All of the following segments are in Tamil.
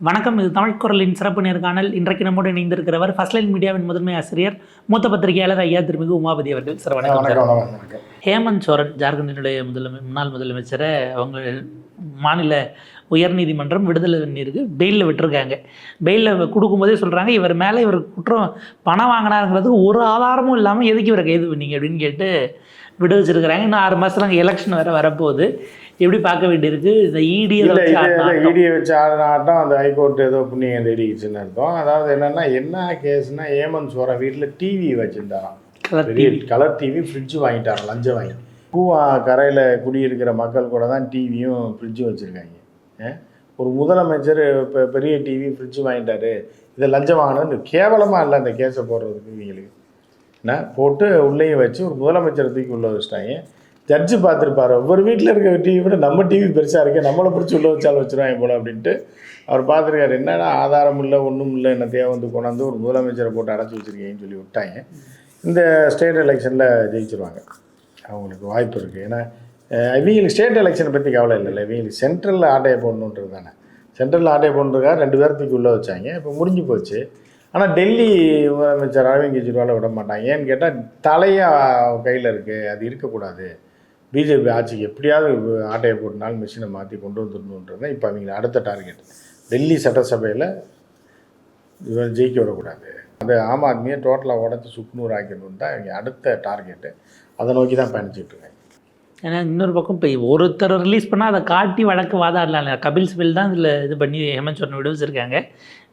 வணக்கம் இது தமிழ் குரலின் சிறப்பு நேர்காணல். இன்றைக்கு நம்மோடு இணைந்திருக்கிறவர் ஃபர்ஸ்ட் லைன் மீடியாவின் முதன்மை ஆசிரியர் மூத்த பத்திரிகையாளர் ஐயா திருமிகு உமாபதி அவர்கள். சார் வணக்கம் ஹேமந்த் சோரன் ஜார்க்கண்டினுடைய முதலமை முன்னாள் முதலமைச்சரை அவங்க மாநில உயர்நீதிமன்றம் விடுதலை பண்ணியிருக்கு. பெயிலில் விட்டுருக்காங்க. பெயிலில் கொடுக்கும்போதே சொல்கிறாங்க இவர் மேலே இவர் குற்றம் பணம் வாங்கினாருங்கிறதுக்கு ஒரு ஆதாரமும் இல்லாமல் எதுக்கு இவரை கைது பண்ணீங்க அப்படின்னு கேட்டு விட வச்சிருக்கிறாங்க இன்னும் ஆறு மாதத்துல அங்கே எலெக்ஷன் வேறு வரப்போகுது. எப்படி பார்க்க வேண்டியிருக்கு? இந்த E இடி இல்ல இது இடியை வச்சு ஆடின ஆட்டம் அந்த ஹைகோர்ட் ஏதோ புண்ணியம் தேடிக்கிச்சுன்னு அர்த்தம். அதாவது என்னன்னா என்ன கேஸ்னா ஏமன் சோரா வீட்டில் டிவி வச்சுருந்தாராம். பெரிய கலர் டிவி ஃப்ரிட்ஜ் வாங்கிட்டாராம் லஞ்சம் வாங்கி. பூவா கரையில் குடியிருக்கிற மக்கள் கூட தான் டிவியும் ஃப்ரிட்ஜும் வச்சுருக்காங்க. ஒரு முதலமைச்சர் இப்போ பெரிய டிவி ஃப்ரிட்ஜ் வாங்கிட்டாரு. இதை லஞ்சம் வாங்கினது கேவலமாக இல்லை அந்த கேஸை போடுறதுக்கு இவங்களுக்கு. என்ன? போட்டு உள்ளேயும் வச்சு ஒரு முதலமைச்சர் தூக்கி உள்ள வச்சுட்டாங்க. ஜட்ஜு பார்த்துருப்பாரு. ஒவ்வொரு வீட்டில் இருக்க டிவி விட நம்ம டிவி பெருசாக இருக்கு நம்மளை பிடிச்சி உள்ள வச்சாலும் வச்சுருவாங்க போல அப்படின்ட்டு அவர் பார்த்துருக்காரு. என்னென்னா ஆதாரம் இல்லை ஒன்றும் இல்லை என்னத்தையா வந்து கொண்டாந்து ஒரு முதலமைச்சரை போட்டு அடைச்சி வச்சிருக்கீங்கன்னு சொல்லி விட்டாங்க. இந்த ஸ்டேட் எலெக்ஷனில் ஜெயிச்சிருவாங்க. அவங்களுக்கு வாய்ப்பு இருக்குது ஏன்னா இவங்களுக்கு ஸ்டேட் எலெக்ஷனை பற்றி கவலை இல்லைல்ல. இவங்களுக்கு சென்ட்ரலில் ஆட்டையை போடணுன்றது தானே. சென்ட்ரலில் ஆட்டையை போடணுக்காக ரெண்டு பேர்த்துக்கு உள்ளே வச்சாங்க. இப்போ முடிஞ்சு போச்சு. ஆனால் டெல்லி முதலமைச்சர் அரவிந்த் கெஜ்ரிவாலை விட மாட்டாங்க. ஏன்னு கேட்டால் தலையாக கையில் இருக்குது அது இருக்கக்கூடாது. பிஜேபி ஆட்சிக்கு எப்படியாவது ஆட்டையை போட்டுனாலும் மிஷினை மாற்றி கொண்டு வந்துடணுன்றது இப்போ அவங்க அடுத்த டார்கெட் டெல்லி சட்டசபையில் இவன் ஜெயிக்க விடக்கூடாது. அந்த ஆம் ஆத்மியை டோட்டலாக உடச்சி சுக்குநூறு ஆக்கிடணும் தான் இவங்க அடுத்த டார்கெட்டு அதை நோக்கி தான் பயணிச்சுட்டு இருக்காங்க. ஏன்னா இன்னொரு பக்கம் இப்போ ஒருத்தர் ரிலீஸ் பண்ணால் அதை காட்டி வழக்கு வாதாடலாம் கபில் சிபில் தான் இதில் இது பண்ணி ஹேமந்த் சோரனை விட வச்சிருக்காங்க.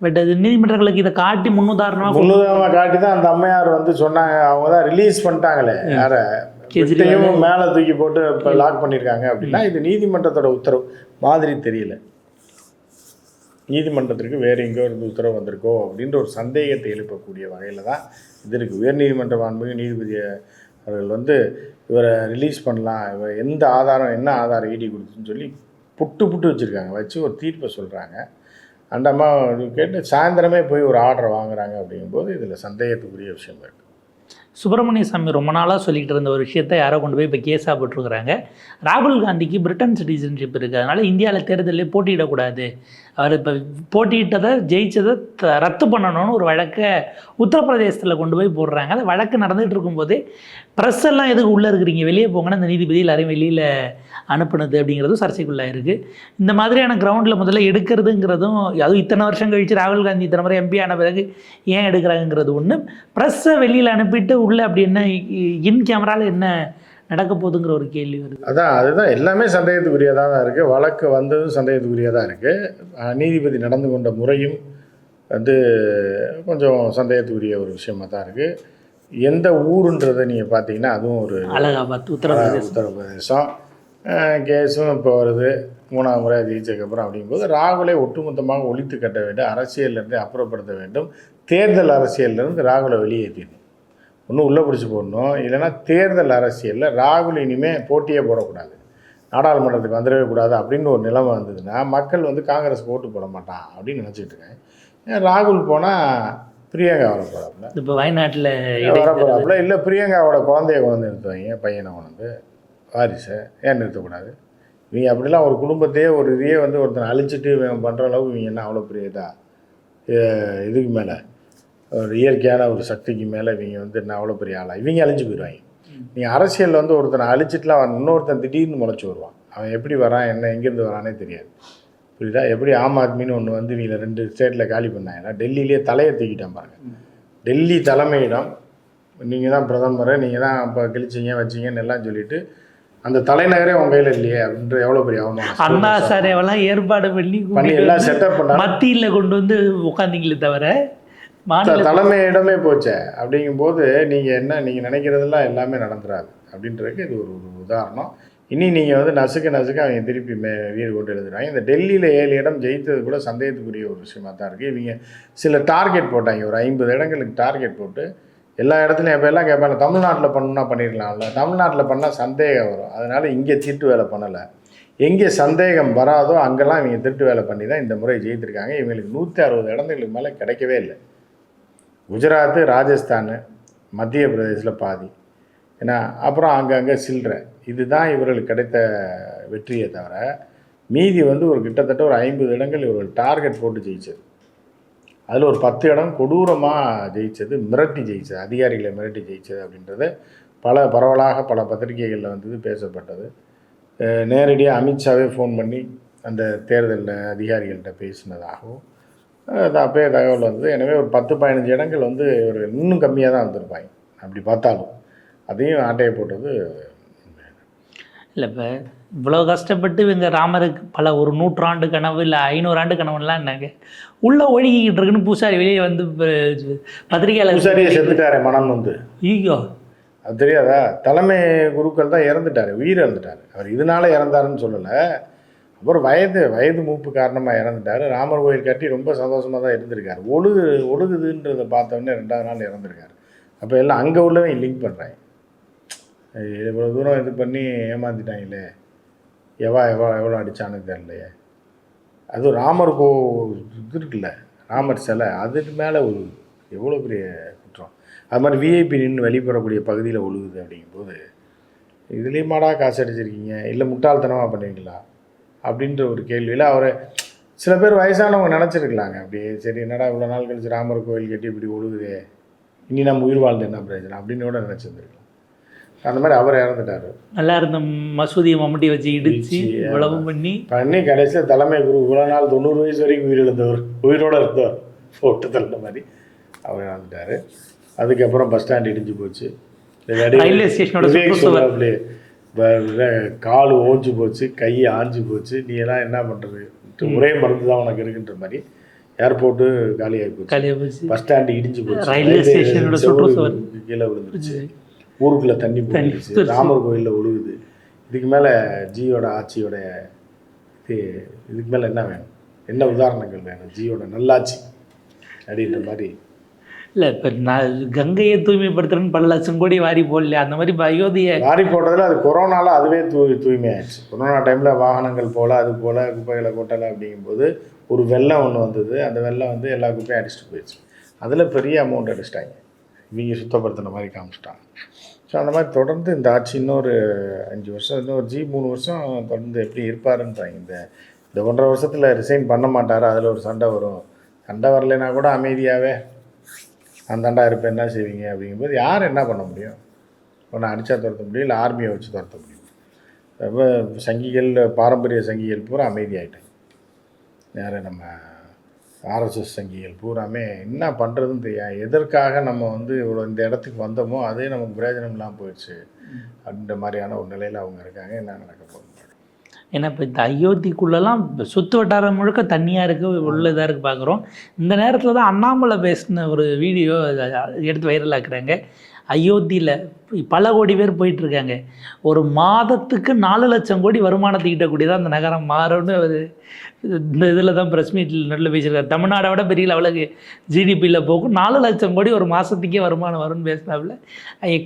பட் அது நீதிமன்றங்களுக்கு இதை காட்டி முன்னுதாரணமாக முன்னுதாரணமாக காட்டி தான் அந்த அம்மையார் வந்து சொன்னாங்க. அவங்க தான் ரிலீஸ் பண்ணிட்டாங்களே யார? கெஜ்ரிவால். மேலே தூக்கி போட்டு இப்போ லாக் பண்ணியிருக்காங்க அப்படின்னா இது நீதிமன்றத்தோட உத்தரவு. மாதிரி தெரியல. நீதிமன்றத்திற்கு வேறு எங்கேயோ இருந்து உத்தரவு வந்திருக்கோ அப்படின்ற ஒரு சந்தேகத்தை எழுப்பக்கூடிய வகையில் தான் இது இருக்குது உயர்நீதிமன்ற மாண்புமிகு நீதிபதி அவர்கள் வந்து இவரை ரிலீஸ் பண்ணலாம். இவர் எந்த ஆதாரம் என்ன ஆதாரம் ஈடி கொடுத்துன்னு சொல்லி புட்டு புட்டு வச்சுருக்காங்க. வச்சு ஒரு தீர்ப்பை சொல்கிறாங்க அந்த அம்மா கேட்டு சாயந்தரமே போய் ஒரு ஆர்டரை வாங்குறாங்க அப்படிங்கும்போது இதில் சந்தேகத்துக்குரிய விஷயம் இருக்குது சுப்பிரமணிய சாமி ரொம்ப நாளாக சொல்லிக்கிட்டு இருந்த ஒரு விஷயத்தை யாரோ கொண்டு போய் இப்போ கேஸாக போட்டிருக்கிறாங்க. ராகுல் காந்திக்கு பிரிட்டன் சிட்டிசன்ஷிப் இருக்குது அதனால் இந்தியாவில் தேர்தலில் போட்டியிடக்கூடாது. அவர் இப்போ போட்டியிட்டதை ஜெயிச்சதை த- ரத்து பண்ணணும்னு ஒரு வழக்கை உத்தரப்பிரதேசத்தில் கொண்டு போய் போடுறாங்க. அந்த வழக்கு நடந்துகிட்டு இருக்கும்போதே ப்ரெஸ் எல்லாம் எதுக்கு உள்ளே இருக்கிறீங்க? வெளியே போங்கன்னா அந்த நீதிபதி எல்லாரையும் வெளியில் அனுப்புனது அப்படிங்கிறதும் சர்ச்சைக்குள்ளாக இருக்குது இந்த மாதிரியான கிரவுண்டில் முதல்ல எடுக்கிறதுங்கிறதும் அதுவும் இத்தனை வருஷம் கழித்து ராகுல் காந்தி இத்தனை முறை எம்பி ஆன பிறகு ஏன் எடுக்கிறாங்கிறது ஒன்று ப்ரெஸ்ஸை வெளியில் அனுப்பிட்டு உள்ளே அப்படி என்ன இன் கேமராவில் என்ன நடக்க போகுதுங்கிற ஒரு கேள்வி வருது. அதான் அதுதான். எல்லாமே சந்தேகத்துக்குரியதாக தான் இருக்குது வழக்கு வந்ததும் சந்தேகத்துக்குரியதாக இருக்குது நீதிபதி நடந்து கொண்ட முறையும் வந்து கொஞ்சம் சந்தேகத்துக்குரிய ஒரு விஷயமா தான் இருக்குது எந்த ஊருன்றதை நீங்கள் பார்த்தீங்கன்னா அதுவும் ஒரு அலகாபாத் உத்தரப்பிரதேசம். உத்தரப்பிரதேசம். கேஸும் இப்போ வருது. மூணாவது முறை ஜெயிச்சதுக்கப்புறம் அப்படிங்கும்போது ராகுலை ஒட்டுமொத்தமாக ஒழித்து கட்ட வேண்டும் அரசியலிருந்து அப்புறப்படுத்த வேண்டும். தேர்தல் அரசியலிருந்து ராகுலை வெளியேற்றிடணும். ஒன்றும் உள்ளே பிடிச்சி போடணும். இல்லைன்னா தேர்தல் அரசியலில் ராகுல் இனிமேல் போட்டியே போடக்கூடாது. நாடாளுமன்றத்துக்கு வந்துடவே கூடாது அப்படின்னு ஒரு நிலைமை வந்ததுன்னா மக்கள் வந்து காங்கிரஸ்க்கு ஓட்டு போட மாட்டான் அப்படின்னு நினச்சிட்டு இருக்கேன். ஏன் ராகுல் போனால் பிரியங்கா வரப்போறாப்புல? இப்போ வயநாட்டில் வரப்போறாப்புல. இல்லை பிரியங்காவோட குழந்தைய கொண்டு நிறுத்துவாங்க பையனை கொண்டு வாரிசை ஏன் நிறுத்தக்கூடாது? இவங்க அப்படிலாம் ஒரு குடும்பத்தையே ஒரு இதையே வந்து ஒருத்தனை அழிச்சிட்டு இவன் பண்ணுற அளவுக்கு இவங்க என்ன அவ்வளோ பெரிய இதா இதுக்கு மேலே ஒரு இயற்கையான ஒரு சக்திக்கு மேலே இவங்க வந்து என்ன அவ்வளோ பெரிய ஆளா இவங்க அழிஞ்சு போயிடுவாங்க. நீங்கள் அரசியலில் வந்து ஒருத்தனை அழிச்சிட்டுலாம் வர- இன்னொருத்தன் திடீர்னு முளைச்சி வருவான். அவன் எப்படி வரான் என்ன எங்கேருந்து வரானே தெரியாது. புரியுதா? எப்படி ஆம் ஆத்மின்னு ஒன்று வந்து இவங்க ரெண்டு ஸ்டேட்டில் காலி பண்ணாங்கன்னா டெல்லியிலேயே தலையை தூக்கிட்டான் பாருங்க. டெல்லி தலைமையிடம் நீங்கள் தான் பிரதமர் நீங்கள் தான் இப்போ கிழிச்சிங்க வச்சிங்கன்னு எல்லாம் சொல்லிட்டு அந்த தலைநகரே உங்கள் கையில் இல்லையே அப்படின்ற எவ்வளோ பெரிய அவமானம். அண்ணா சாரேவெல்லாம் ஏற்பாடு பண்ணி பண்ணி எல்லாம் செட்டப் பண்ணா மத்தியில் கொண்டு வந்து உட்காந்தீங்களே தவிர தலைமையிடமே போச்சே. அப்படிங்கும்போது நீங்கள் என்ன நீங்கள் நினைக்கிறதெல்லாம் எல்லாமே நடந்துராது அப்படின்றதுக்கு இது ஒரு உதாரணம். இனி நீங்கள் வந்து நசுக்க நசுக்க அவங்க திருப்பி மே வீடு கொண்டு எழுதுறாங்க. இந்த டெல்லியில் ஏழு இடம் ஜெயித்தது கூட சந்தேகத்துக்குரிய ஒரு விஷயமா தான் இருக்குது இவங்க சில டார்கெட் போட்டாங்க. ஒரு ஐம்பது இடங்களுக்கு டார்கெட் போட்டு எல்லா இடத்துலையும் இப்போ எல்லாம் கேட்பாங்க தமிழ்நாட்டில் பண்ணணும்னா பண்ணிடலாம்ல. தமிழ்நாட்டில் பண்ணால் சந்தேகம் வரும். அதனால் இங்கே திருட்டு வேலை பண்ணலை. எங்கே சந்தேகம் வராதோ அங்கெல்லாம் இவங்க திருட்டு வேலை பண்ணி தான் இந்த முறை ஜெயித்திருக்காங்க. இவங்களுக்கு நூற்றி அறுபது இடங்களுக்கு மேலே கிடைக்கவே இல்லை. குஜராத்து ராஜஸ்தான் மத்திய பிரதேசில் பாதி. ஏன்னா அப்புறம் அங்கங்கே சில்லற இதுதான் இவர்களுக்கு கிடைத்த வெற்றியை தவிர மீதி வந்து ஒரு கிட்டத்தட்ட ஒரு ஐம்பது இடங்கள் இவர்கள் டார்கெட் போட்டு ஜெயிச்சது. அதில் ஒரு பத்து இடம் கொடூரமாக ஜெயித்தது மிரட்டி ஜெயிச்சது அதிகாரிகளை மிரட்டி ஜெயிச்சது அப்படின்றது பல பரவலாக பல பத்திரிகைகளில் வந்தது பேசப்பட்டது. நேரடியாக அமித்ஷாவே ஃபோன் பண்ணி அந்த தேர்தலில் அதிகாரிகள்கிட்ட பேசினதாகவும் அப்பயே தகவல் வந்தது. எனவே ஒரு பத்து பதினஞ்சு இடங்கள் வந்து ஒரு இன்னும் கம்மியாக தான் வந்திருப்பாங்க. அப்படி பார்த்தாலும் அதையும் ஆட்டையை போட்டது இல்லை இப்போ இவ்வளோ கஷ்டப்பட்டு இவங்க ராமருக்கு பல ஒரு நூற்றாண்டு கனவு இல்லை ஐநூறு ஆண்டு கனவுலாம் என்னங்க? உள்ள ஒழுகிக்கிட்டு இருக்குன்னு பூசாரி வெளியே வந்து பத்திரிகையாளர் பூசாரியை செத்துட்டாரே மனம் வந்து. ஈகோ அது தெரியாதா? தலைமை குருக்கள் தான் இறந்துட்டார் உயிர் இறந்துட்டார். அவர் இதனால இறந்தாருன்னு சொல்லலை. அப்புறம் வயது வயது மூப்பு காரணமாக இறந்துட்டார். ராமர் கோயில் கட்டி ரொம்ப சந்தோஷமாக தான் இருந்திருக்கார். ஒழுகு ஒழுகுதுன்றதை பார்த்தோன்னே ரெண்டாவது நாள் இறந்துருக்கார். அப்போ எல்லாம் அங்கே உள்ளவன் லிங்க் பண்ணுறாங்க இவ்வளோ தூரம் இது பண்ணி ஏமாந்துட்டாங்களே எவா எவா எவ்வளோ அடித்தான்னு தெரிலையே அதுவும் ராமர் கோ இது இருக்குல்ல ராமர் சிலை அதுக்கு மேலே ஒரு எவ்வளோ பெரிய குற்றம். அது மாதிரி விஐபி நின்று வெளிப்படக்கூடிய பகுதியில் ஒழுகுது அப்படிங்கும்போது இதுலேயும் மாடா காசு அடிச்சிருக்கீங்க? இல்லை முட்டாள்தனமாக பண்ணுவீங்களா? அப்படின்ற ஒரு கேள்வியில் அவர் சில பேர் வயசானவங்க நினச்சிருக்கலாங்க. அப்படியே சரி என்னடா இவ்வளோ நாள் கழிச்சு ராமர் கோயில் கட்டி இப்படி ஒழுகுதே இனி நம்ம உயிர் வாழ்ந்து என்ன பிரயோஜனம் அப்படின்னு கூட நினச்சிருந்துருக்கலாம். அந்த மாதிரி அவர் இறந்துட்டார். நல்லா இருந்த மசூதியை மம்முட்டி வச்சு இடிச்சு இவ்வளவு பண்ணி பண்ணி கடைசியில் தலைமை குரு இவ்வளோ நாள் தொண்ணூறு வயசு வரைக்கும் உயிரிழந்தவர் உயிரோடு இருந்தவர் போட்டு தள்ள மாதிரி அவர் இறந்துட்டார். அதுக்கப்புறம் பஸ் ஸ்டாண்ட் இடிஞ்சு போச்சு. ரயில்வே ஸ்டேஷனோட கால் ஓஞ்சு போச்சு கை ஆஞ்சு போச்சு. நீ எல்லாம் என்ன பண்ணுறது ஒரே மருந்து தான் உனக்கு இருக்குன்ற மாதிரி ஏர்போர்ட்டு காலியாகி போச்சு. கலையை வச்சு பஸ் ஸ்டாண்டு இடிஞ்சு போச்சு. ரயில்வே ஸ்டேஷனோட சுற்றுச்சுவர். கீழே விழுந்துருச்சு. ஊருக்குள்ள தண்ணி போயிடுச்சு. ராமர் கோயிலில் ஒழுகுது. இதுக்கு மேலே ஜியோட ஆட்சியோட இது இதுக்கு மேலே என்ன வேணும்? என்ன உதாரணங்கள் வேணும்? ஜியோட நல்லாட்சி அப்படின்ற மாதிரி இல்லை இப்போ நான் கங்கையை தூய்மைப்படுத்துறேன்னு பல லட்சம் கோடி வாரி போடலையா அந்த மாதிரி இப்போ அயோத்தியை வாரி போட்டதில் அது கொரோனால அதுவே தூய் தூய்மையாயிடுச்சு. கொரோனா டைமில் வாகனங்கள் போல அது போல் குப்பைகளை கொட்டலை அப்படிங்கும்போது ஒரு வெள்ளம் ஒன்று வந்தது. அந்த வெள்ளம் வந்து எல்லா குப்பையும் அடிச்சுட்டு போயிடுச்சு. அதில் பெரிய அமௌண்ட் அடிச்சிட்டாங்க. இவங்க சுத்தப்படுத்தின மாதிரி காமிச்சிட்டாங்க. ஸோ அந்த மாதிரி தொடர்ந்து இந்த ஆட்சி இன்னொரு அஞ்சு வருஷம் இன்னொரு ஜி மூணு வருஷம் தொடர்ந்து எப்படி இருப்பாருன்றாங்க. இந்த இந்த ஒன்றரை வருஷத்தில் ரிசைன் பண்ண மாட்டார்? அதில் ஒரு சண்டை வரும். சண்டை வரலைன்னா கூட அமைதியாகவே அந்த தண்டா இருப்பேன் என்ன செய்வீங்க? அப்படிங்கும்போது யார் என்ன பண்ண முடியும்? ஒன்று அடித்தா துரத்த முடியும் இல்லை ஆர்மியை வச்சு துரத்த முடியும். ரொம்ப சங்கிகள் பாரம்பரிய சங்கிகள் பூரா அமைதியாயிட்டாங்க. யார் நம்ம ஆர்எஸ்எஸ் சங்கிகள் பூராமே என்ன பண்ணுறதுன்னு தெரியாது. எதற்காக நம்ம வந்து இவ்வளோ இந்த இடத்துக்கு வந்தோமோ அதே நமக்கு பிரயோஜனம் இல்லாமல் போயிடுச்சு அப்படின்ற மாதிரியான ஒரு நிலையில் அவங்க இருக்காங்க. என்ன நடக்க போகுது? ஏன்னா இப்போ இந்த அயோத்திக்குள்ளெல்லாம் சுற்று வட்டாரம் முழுக்க தண்ணியாக இருக்குது உள்ள இதாக இருக்குது பார்க்குறோம் இந்த நேரத்தில் தான் அண்ணாமலை பேசின ஒரு வீடியோ எடுத்து வைரல் ஆக்குறாங்க. அயோத்தியில் பல கோடி பேர் போயிட்டுருக்காங்க. ஒரு மாதத்துக்கு நாலு லட்சம் கோடி வருமானத்தை ஈட்டக்கூடியதான் அந்த நகரம் மாறும்னு அவர் இந்த இதில் தான் ப்ரெஸ் மீட்டில் நடுவில் பேசியிருக்காரு. தமிழ்நாடை விட பெரிய லெவலுக்கு ஜிடிபியில் போகும். நாலு லட்சம் கோடி ஒரு மாதத்துக்கே வருமானம் வரும்னு பேசினாப்புல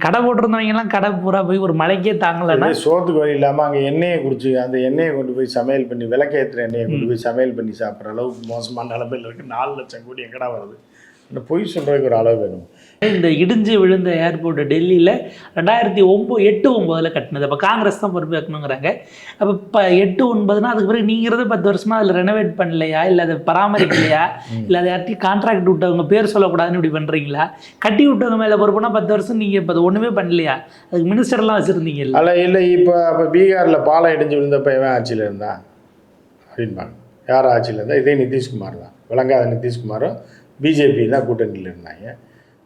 கடை போட்டிருந்தவங்கலாம் கடை பூரா போய் ஒரு மலைக்கே தாங்கலைன்னா சோத்துக்கு வழி இல்லாமல் அங்கே எண்ணெயை குடிச்சு அந்த எண்ணெயை கொண்டு போய் சமையல் பண்ணி விளக்கேற்றுற எண்ணெயை கொண்டு போய் சமையல் பண்ணி சாப்பிட்ற அளவுக்கு மோசமான நிலமையில் இருக்குது நாலு லட்சம் கோடி எங்கடா வருது? இந்த பொய் சொல்கிறதுக்கு ஒரு அளவு வேணும். இந்த இடிஞ்சு விழுந்த ஏர்போர்ட் டெல்லியில் ரெண்டாயிரத்தி ஒம்பது எட்டு ஒம்போதில் கட்டினது. அப்போ காங்கிரஸ் தான் பொறுப்பேற்கணுங்கிறாங்க அப்போ இப்போ எட்டு ஒன்பதுனா அதுக்கு பிறகு நீங்கிறது பத்து வருஷமா அதில் ரெனோவேட் பண்ணலையா? இல்லை அதை பராமரிக்கலையா? இல்லை அதை யார்ட்டையும் கான்ட்ராக்ட் விட்டவங்க பேர் சொல்லக்கூடாதுன்னு இப்படி பண்ணுறீங்களா கட்டி விட்டவங்க மேலே பொறுப்புனா பத்து வருஷம் நீங்கள் இப்போ அது ஒன்றுமே பண்ணலையா? அதுக்கு மினிஸ்டர்லாம் வச்சுருந்தீங்கல்ல. அல்ல இல்லை இப்போ அப்போ பீகாரில் பாலம் இடிஞ்சு விழுந்தப்ப இவன் ஆட்சியில் இருந்தான் அப்படின்பாங்க யார் ஆட்சியில் இருந்தால் இதே நிதிஷ்குமார் தான். விளங்காத நிதிஷ்குமாரும் பிஜேபி தான் கூட்டணியில் இருந்தாங்க.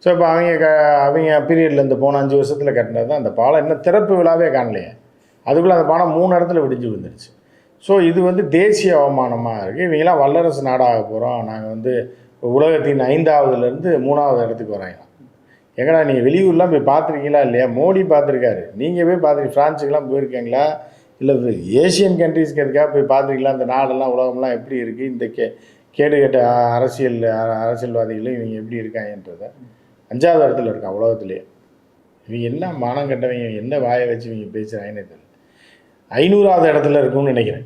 ஸோ இப்போ அவங்க க அவங்க பீரியடில் இந்த போன அஞ்சு வருஷத்தில் கட்டினது தான் அந்த பாலம். இன்னும் திறப்பு விழாவே காணலையே. அதுக்குள்ளே அந்த பாலம் மூணு இடத்துல விடிஞ்சு விழுந்துருச்சு. ஸோ இது வந்து தேசிய அவமானமாக இருக்குது இவங்கெல்லாம் வல்லரசு நாடாக போகிறோம் நாங்கள் வந்து உலகத்தின் ஐந்தாவதுலேருந்து மூணாவது இடத்துக்கு வரையலாம் எங்கடா நீங்கள் வெளியூர்லாம் போய் பார்த்துருக்கீங்களா இல்லையா? மோடி பார்த்துருக்காரு. நீங்கள் போய் பார்த்துருக்கீங்க ஃப்ரான்ஸுக்கெல்லாம் போயிருக்கீங்களா? இல்லை ஏஷியன் கண்ட்ரீஸ்க்கு எதுக்காக போய் பார்த்துருக்கீங்களா? இந்த நாடெல்லாம் உலகம்லாம் எப்படி இருக்குது இந்த கே கேடு கேட்ட அரசியல் அரசியல்வாதிகளும் இவங்க எப்படி இருக்காங்கன்றதை. அஞ்சாவது இடத்துல இருக்கான் உலகத்திலேயே இவங்க என்ன மானம் கட்டவங்க என்ன வாயை வச்சு இவங்க பேசுகிறாங்கன்னு தெரியல. ஐநூறாவது இடத்துல இருக்கும்னு நினைக்கிறேன்.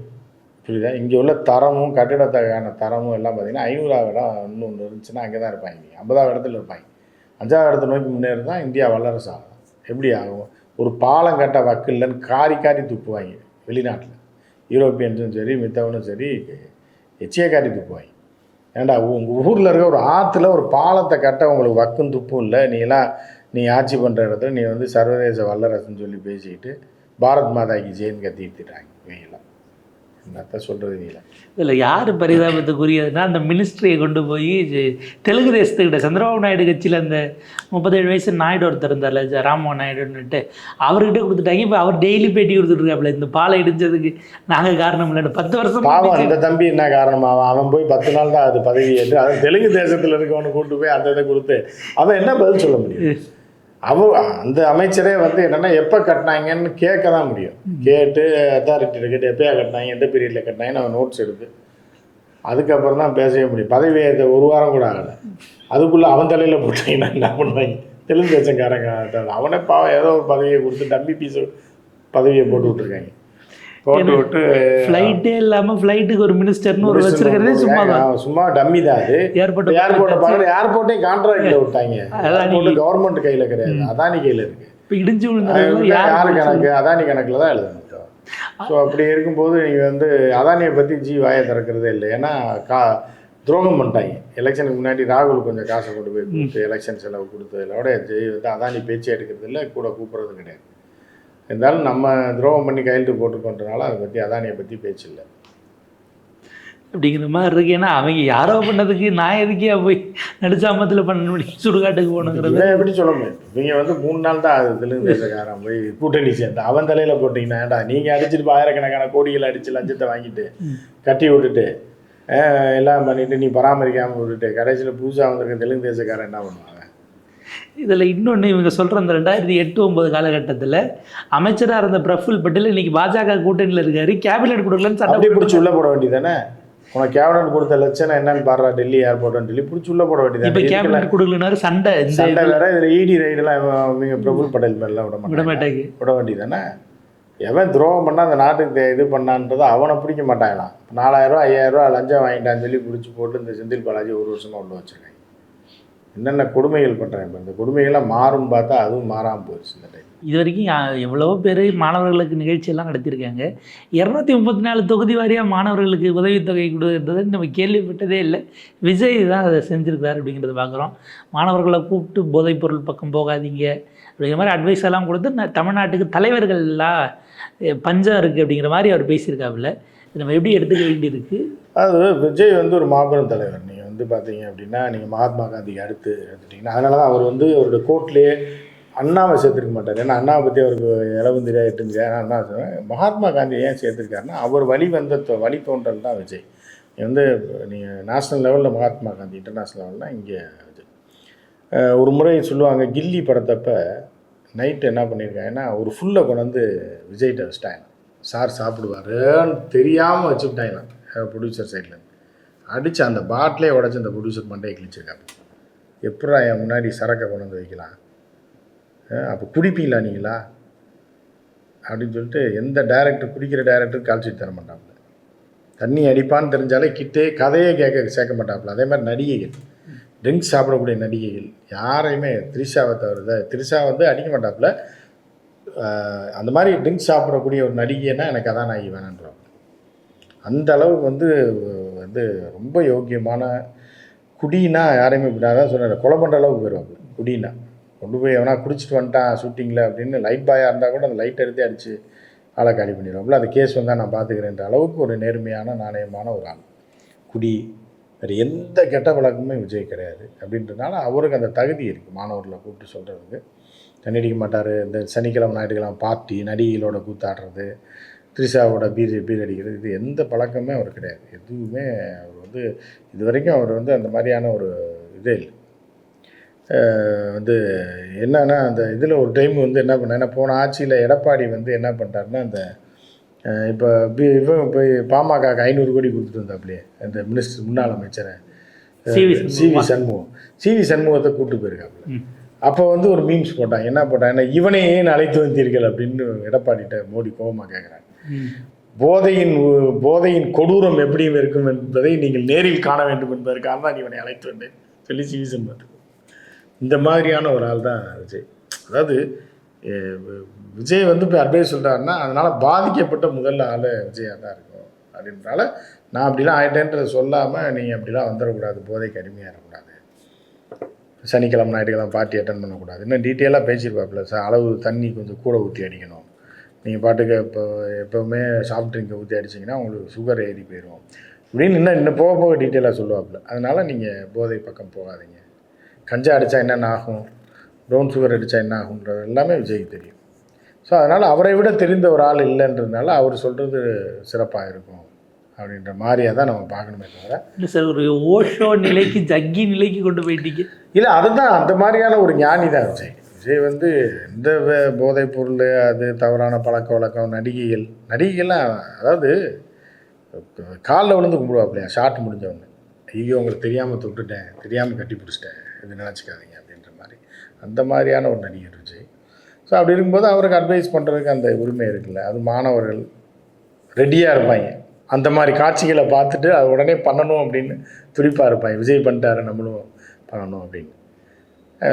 புரியுதா? இங்கே உள்ள தரமும் கட்டிடத்துக்கான தரமும் எல்லாம் பார்த்தீங்கன்னா ஐநூறாவது இடம் இன்னொன்று இருந்துச்சுன்னா அங்கே தான் இருப்பாங்க ஐம்பதாவது இடத்துல இருப்பாங்க. அஞ்சாவது இடத்த நோக்கி முன்னேறி தான் இந்தியா வல்லரசு ஆகும். எப்படி ஆகும்? ஒரு பாலம் கட்ட வக்கில்லன்னு காரி காரி துப்புவாங்க வெளிநாட்டில். யூரோப்பியன்ஸும் சரி மித்தவனும் சரி எச்சியை காரி துப்புவாங்க. ஏன்டா உங்கள் ஊரில் இருக்க ஒரு ஆற்றுல ஒரு பாலத்தை கட்ட உங்களுக்கு வக்கும் துப்பும் இல்லை. நீலாம் நீ ஆட்சி பண்ணுற இடத்துல நீ வந்து சர்வதேச வல்லரசுன்னு சொல்லி பேசிக்கிட்டு பாரத் மாதாக்கு ஜெயின் கத்திட்டுறாங்க இவங்கெல்லாம். என்னத்த சொல்கிறது இதில் யார் பரிதாபத்துக்குரியதுன்னா அந்த மினிஸ்ட்ரியை கொண்டு போய் தெலுங்கு தேசத்துக்கிட்ட சந்திரபாபு நாயுடு கட்சியில் அந்த முப்பத்தேழு வயசு நாயுடு ஒருத்தர் இருந்தார்ல ராம்மோகன் நாயுடுன்னுட்டு அவர்கிட்ட கொடுத்துட்டாங்க. இப்போ அவர் டெய்லி பேட்டி கொடுத்துட்டு இருக்காப்புல இந்த பாலை இடிஞ்சதுக்கு நாங்கள் காரணம் இல்லைன்னு. பத்து வருஷம் பாவம் அந்த தம்பி என்ன காரணமாவன் அவன் போய் பத்து நாள் தான் அது பதவி ஏற்று அது தெலுங்கு தேசத்தில் இருக்கவனை கூட்டு போய் அந்த இதை கொடுத்து அவன் என்ன பதில் சொல்ல முடியும்? அவ அந்த அமைச்சரே வந்து என்னென்னா எப்போ கட்டினாங்கன்னு கேட்க தான் முடியும். கேட்டு அத்தாரிட்டியில் கேட்டு எப்பயா கட்டினாங்க எந்த பீரியடில் கட்டினாங்கன்னு அவன் நோட்ஸ் எடுத்து அதுக்கப்புறம் தான் பேசவே முடியும். பதவி ஏற்ற ஒரு வாரம் கூட ஆகலை. அதுக்குள்ளே அவன் தலையில் போட்டாங்கன்னா என்ன பண்ணுவாங்க? தெலுங்கு தேசங்காரங்க அவனே பாவம் ஏதோ ஒரு பதவியை கொடுத்து தம்பி பீஸ் பதவியை போட்டு விட்ருக்காங்க போட்டு விட்டு ஃப்ளைட்டே இல்லாமல் ஃப்ளைட்டுக்கு ஒரு மினிஸ்டர்னு ஒரு வச்சிருக்கிறதே சும்மா தான். சும்மா டம்மி தான் அது. ஏர்போர்ட் ஏர்போர்ட்டை பாருங்க ஏர்போர்ட்டையும் கான்ட்ராக்டில் விட்டாங்க. அதானி. ஏர்போர்ட் கவர்மெண்ட் கையில் கிடையாது. அதானி கையில் இருக்கு. இப்போ இடிஞ்சு வந்து யார் கணக்கு? அதானி கணக்கில் தான் எழுதணும் ஸோ அப்படி இருக்கும்போது நீங்கள் வந்து அதானியை பற்றி ஜி வாயை திறக்கிறதே இல்லை. ஏன்னா கா துரோகம் பண்ணிட்டாங்க. எலெக்ஷனுக்கு முன்னாடி ராகுல் கொஞ்சம் காசை கொண்டு போய் கொடுத்து எலெக்ஷன் செலவு கொடுத்ததோட ஜெய் வந்து அதானி பேச்சே எடுக்கிறது இல்லை கூட கூப்பிட்றதும் கிடையாது. இருந்தாலும் நம்ம துரோகம் பண்ணி கையெழுத்து போட்டுக்கொண்டனால அதை பற்றி அதானியை பற்றி பேச்சு இல்லை. அப்படிங்கிற மாதிரி இருக்கு. ஏன்னா அவங்க யாரோ பண்ணதுக்கு நான் எதுக்கே போய் நடுச்சாமத்தில் பண்ண முடியும் சுடுகாட்டுக்கு போகணுங்கிறது? எப்படி சொல்ல முடியும்? இவங்க வந்து மூணு நாள் தான் அது தெலுங்கு தேசக்காரன் போய் கூட்டணி சேர்ந்து. அவன் தலையில் போட்டிங்கன்னா ஏன்டா நீங்கள் அடிச்சுட்டு ஆயிரக்கணக்கான கோடிகள் அடித்து லஞ்சத்தை வாங்கிட்டு கட்டி விட்டுட்டு எல்லாம் பண்ணிட்டு நீ பராமரிக்காமல் விட்டுட்டு கடைசியில் புதுசாக வந்திருக்க தெலுங்கு தேசக்காரன் என்ன பண்ணுவாங்க? இதில் இன்னொன்று இவங்க சொல்கிற அந்த ரெண்டாயிரத்தி எட்டு ஒன்பது காலகட்டத்தில் அமைச்சராக இருந்த பிரஃபுல் பட்டேல் இன்னைக்கு பாஜக கூட்டணியில் இருக்காரு. கேபினெட் கொடுக்கலன்னு சட்டை அப்படியே பிடிச்சி உள்ளே போட வேண்டியதானே உனக்கு கேபினட் கொடுத்த லட்சணம் என்னன்னு பாடுறா டெல்லி ஏர்போர்ட்னு சொல்லி பிடிச்சி உள்ளே போட இப்போ வேண்டியதானே கேபினெட் கொடுக்கலனாரு சண்டை இந்த சண்டை வேற இதில் இடி ரைடெல்லாம் இவங்க பிரபுல் பட்டேல் மேலாம் விட மாட்டாங்க. விடமாட்டாங்க. விட வேண்டியதானே எவன் துரோகம் பண்ணால் அந்த நாட்டுக்கு இது பண்ணான்றதை அவனை பிடிக்க மாட்டாங்களாம். நாலாயிரரூவா ஐயாயிரரூவா லஞ்சம் வாங்கிட்டான்னு சொல்லி பிடிச்சி போட்டு இந்த செந்தில் பாலாஜி ஒரு வருஷமா உள்ள வச்சிருக்காங்க. என்னென்ன கொடுமைகள் பண்ணுறாங்க இப்போ? இந்த கொடுமைகள்லாம் மாறும் பார்த்தா அதுவும் மாறாமல் போயிடுச்சு இந்த டைம் இது வரைக்கும் எவ்வளவோ பேர் மாணவர்களுக்கு நிகழ்ச்சியெல்லாம் நடத்தியிருக்காங்க. இரநூத்தி முப்பத்தி நாலு தொகுதி வாரியாக மாணவர்களுக்கு உதவித்தொகை கொடுக்குறது நம்ம கேள்விப்பட்டதே இல்லை. விஜய் தான் அதை செஞ்சுருக்காரு அப்படிங்கிறத பார்க்குறோம் மாணவர்களை கூப்பிட்டு போதைப்பொருள் பக்கம் போகாதீங்க. அப்படிங்கிற மாதிரி அட்வைஸ் எல்லாம் கொடுத்து தமிழ்நாட்டுக்கு தலைவர்கள்லாம் பஞ்சம் இருக்குது அப்படிங்கிற மாதிரி அவர் பேசியிருக்காப்புல. இது நம்ம எப்படி எடுத்துக்க வேண்டியிருக்கு? அது விஜய் வந்து ஒரு மாபெரும் தலைவர். நீங்கள் வந்து பார்த்தீங்க அப்படின்னா நீங்கள் மகாத்மா காந்திக்கு அடுத்து எடுத்துட்டிங்கன்னா அதனால தான் அவர் வந்து அவருடைய கோர்ட்லேயே அண்ணாவை சேர்த்துருக்க மாட்டார். ஏன்னா அண்ணாவை பற்றி அவருக்கு இளவும் தெரியாது எட்டும் தெரியாது அண்ணா சொல்றேன். மகாத்மா காந்தி ஏன் சேர்த்துருக்காருன்னா அவர் வழி வந்த வழி தோன்றல் தான் விஜய். வந்து நீங்கள் நேஷ்னல் லெவலில் மகாத்மா காந்தி இன்டர்நேஷ்னல் லெவலில் இங்கே இது ஒரு முறை சொல்லுவாங்க கில்லி படத்தப்ப நைட்டு என்ன பண்ணியிருக்காங்கன்னா ஒரு ஃபுல்லை கொண்டு வந்து விஜய்கிட்ட வச்சுட்டாங்க. சார் சாப்பிடுவாருன்னு தெரியாமல் வச்சுக்கிட்டாங்க ப்ரொடியூசர் சைடில் அடித்து அந்த பாட்டிலே உடச்சி அந்த ப்ரொடியூசர் மண்டையை கிழிச்சிருக்காங்க எப்படா என் முன்னாடி சரக்கை கொண்டு வந்து வைக்கலாம்? அப்போ குடிப்பீங்களா நீங்களா? அப்படின்னு சொல்லிட்டு எந்த டைரக்டர் குடிக்கிற டைரக்டர் கால்ஷீட் தர மாட்டாப்புல. தண்ணி அடிப்பான்னு தெரிஞ்சாலே கிட்டே கதையே கேட்க சேர்க்க மாட்டாப்புல. அதே மாதிரி நடிகைகள். ட்ரிங்க்ஸ் சாப்பிடக்கூடிய நடிகைகள். யாரையுமே த்ரிஷாவை தவிர திரிஷா வந்து அடிக்க மாட்டாப்புல. அந்த மாதிரி ட்ரிங்க்ஸ் சாப்பிடக்கூடிய ஒரு நடிகைன்னா எனக்கு அதான் நாயகி வேணான்றோம் அந்த அளவுக்கு வந்து வந்து ரொம்ப யோக்கியமான குடினா யாரையுமே இப்படி நான் தான் சொன்னேன் கொலை பண்ணுற அளவுக்கு போயிடுவாங்க குடினா. கொண்டு போய் எவனா குடிச்சிட்டு வந்துட்டான் ஷூட்டிங்கில் அப்படின்னு லைட் பாயாக இருந்தால் கூட அந்த லைட் எடுத்து அடித்து ஆளை காலி பண்ணிடுவோம்ல அந்த கேஸ் வந்தால் நான் பார்த்துக்கிறேன்ற அளவுக்கு ஒரு நேர்மையான நாணயமான ஒரு ஆள். குடி வேறு எந்த கெட்ட பழக்கமுமே விஜய் கிடையாது. அப்படின்றதுனால அவருக்கு அந்த தகுதி இருக்குது மாணவர்களை கூப்பிட்டு சொல்கிறதுக்கு தண்ணி அடிக்க மாட்டார். இந்த சனிக்கிழமை ஞாயிற்றுக்கிழமை பார்ட்டி நடிகைகளோட கூத்தாடுறது. த்ரிஷாவோட பீர் பீர் அடிக்கிறது இது எந்த பழக்கமே அவர் கிடையாது. எதுவுமே அவர் வந்து இது வரைக்கும் அவர் வந்து அந்த மாதிரியான ஒரு இதே இல்லை. வந்து என்னன்னா அந்த இதில் ஒரு டைம் வந்து என்ன பண்ணேன்னா போன ஆட்சியில் எடப்பாடி வந்து என்ன பண்ணிட்டாருன்னா அந்த இப்போ பி இவன் போய் பாமகக்கு ஐநூறு கோடி கொடுத்துட்டு வந்தாப்லையே அந்த மினிஸ்டர் முன்னாள் அமைச்சரை. C V C V Shanmugam. C V சண்முகத்தை கூப்பிட்டு போயிருக்காப்புல. அப்போ வந்து ஒரு மீம்ஸ் போட்டான். என்ன போட்டாங்கன்னா இவனை ஏன் அழைத்து வந்தீர்கள் அப்படின்னு எடப்பாடிட்ட மோடி கோபமாக கேட்குறாங்க. போதையின் போதையின் கொடூரம் எப்படி இருக்கும் என்பதை நீங்கள் நேரில் காண வேண்டும் என்பதற்காக தான் இவனை அழைத்து வந்தேன் சொல்லி சிவி சண்முகத்துக்கு இந்த மாதிரியான ஒரு ஆள் தான் விஜய். அதாவது விஜய் வந்து இப்போ அட்வைஸ் சொல்கிறாருன்னா அதனால் பாதிக்கப்பட்ட முதல்ல ஆள் விஜயாக தான் இருக்கும். அப்படின்றனால நான் அப்படிலாம் ஆயிட்டேன்றதை சொல்லாமல் நீங்கள் அப்படிலாம் வந்துடக்கூடாது போதைக்கு அடிமையாகக்கூடாது சனிக்கிழமை ஞாயிற்றுக்கிழமை பார்ட்டி அட்டன் பண்ணக்கூடாது. இன்னும் டீட்டெயிலாக பேசியிருப்பாப்புல சார் அளவு தண்ணி கொஞ்சம் கூட ஊற்றி அடிக்கணும். நீங்கள் பாட்டுக்கு இப்போ எப்போவுமே சாஃப்ட் ட்ரிங்கை ஊற்றி அடிச்சிங்கன்னா உங்களுக்கு சுகர் ஏறி போயிடும் இப்படின்னு இன்னும் இன்னும் போக போக டீட்டெயிலாக சொல்லுவாப்புல. அதனால் நீங்கள் போதை பக்கம் போகாதீங்க. கஞ்சா அடித்தா என்னென்ன ஆகும்? ப்ரௌன் சுகர் அடித்தா என்ன ஆகுன்றது எல்லாமே விஜய்க்கு தெரியும். ஸோ அதனால் அவரை விட தெரிந்த ஒரு ஆள் இல்லைன்றதுனால அவர் சொல்கிறது சிறப்பாக இருக்கும் அப்படின்ற மாதிரியாக தான் நம்ம பார்க்கணுமே தவிர இல்லை சார் ஒரு ஓஷோ நிலைக்கு ஜக்கி நிலைக்கு கொண்டு போயிட்டீங்க. இல்லை அதுதான் அந்த மாதிரியான ஒரு ஞானி தான் விஜய். விஜய் வந்து இந்த வே- போதைப் பொருள் அது தவறான பழக்க வழக்கம் நடிகைகள் நடிகைகள்லாம் அதாவது காலில் விழுந்து கும்பிடுவாப்பிலையா ஷார்ட் முடிஞ்சவங்க ஐயோ உங்களுக்கு தெரியாமல் தொட்டுட்டேன் தெரியாமல் கட்டி பிடிச்சிட்டேன் இது நினச்சிக்காதீங்க அப்படின்ற மாதிரி. அந்த மாதிரியான ஒரு நடிகர் விஜய். ஸோ அப்படி இருக்கும்போது அவருக்கு அட்வைஸ் பண்ணுறதுக்கு அந்த உரிமை இருக்குல்ல. அது மாணவர்கள் ரெடியாக இருப்பாங்க. அந்த மாதிரி காட்சிகளை பார்த்துட்டு அது உடனே பண்ணணும் அப்படின்னு துடிப்பாக இருப்பாங்க. விஜய் பண்ணிட்டாரு நம்மளும் பண்ணணும் அப்படின்னு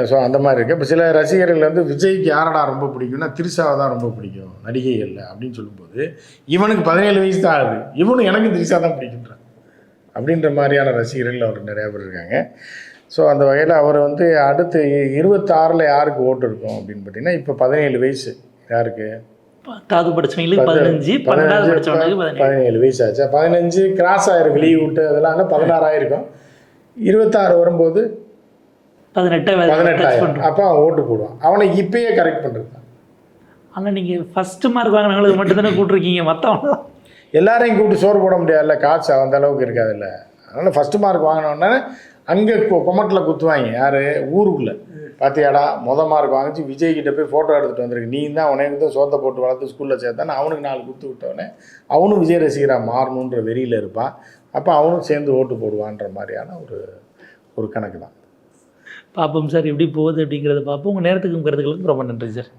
ஸோ அந்த மாதிரி இருக்குது இப்போ சில ரசிகர்கள் வந்து விஜய்க்கு யாரடா ரொம்ப பிடிக்கும்னா திரிஷாவை தான் ரொம்ப பிடிக்கும் நடிகைகளில் அப்படின்னு சொல்லும்போது இவனுக்கு பதினேழு வயசு தான் ஆகுது. இவனும் எனக்கு திரிஷா தான் பிடிக்குன்றான் அப்படின்ற மாதிரியான ரசிகர்கள் அவர் நிறையா பேர் இருக்காங்க. ஸோ அந்த வகையில் அவர் வந்து அடுத்து இருபத்தாறில் யாருக்கு ஓட்டு இருக்கும் அப்படின்னு பார்த்தீங்கன்னா இப்போ பதினேழு வயசு. யாருக்கு? பத்தாவது படிச்சவங்களுக்கு பதினஞ்சு பன்னெண்டாவது படிச்சவங்களுக்கு பதினேழு. வயசு ஆச்சு. பதினஞ்சு கிராஸ் ஆயிருக்கு லீவ் விட்டு அதெல்லாம் இருந்தால் பதினாறு ஆயிருக்கும். இருபத்தாறு வரும்போது பதினெட்டை பதினெட்டாயிரம். அப்போ அவன் ஓட்டு போடுவான். அவனை இப்பயே கரெக்ட் பண்ணுறது ஆனால் நீங்கள் ஃபர்ஸ்ட் மார்க் வாங்கினவங்களுக்கு மட்டும் தானே கூப்பிட்ருக்கீங்க மற்றவங்க எல்லாரையும் கூப்பிட்டு சோறு போட முடியாதுல்ல காசு அந்த அளவுக்கு இருக்காதுல்ல. அதனால் ஃபஸ்ட்டு மார்க் வாங்கினோடனே அங்கே கொமட்டில் குத்துவாங்க. யார்? ஊருக்குள்ளே. பாத்தியாடா மொத மார்க் வாங்கிச்சு விஜய் கிட்ட போய் ஃபோட்டோ எடுத்துகிட்டு வந்திருக்கு. நீ தான் உனக்கு தான் சோத்தை போட்டு வளர்த்து ஸ்கூலில் சேர்த்தானே அவனுக்கு நாலு குத்து விட்டவனே அவனும் விஜய் ரசிகராக மாறணுன்ற வெறியில் இருப்பான். அப்போ அவனும் சேர்ந்து ஓட்டு போடுவான்ற மாதிரியான ஒரு ஒரு கணக்கு தான் பார்ப்போம் சார் எப்படி போகுது அப்படிங்கிறத பார்ப்போம் உங்கள் நேரத்துக்கும் கருத்துக்களுக்கும் ரொம்ப நன்றி சார்.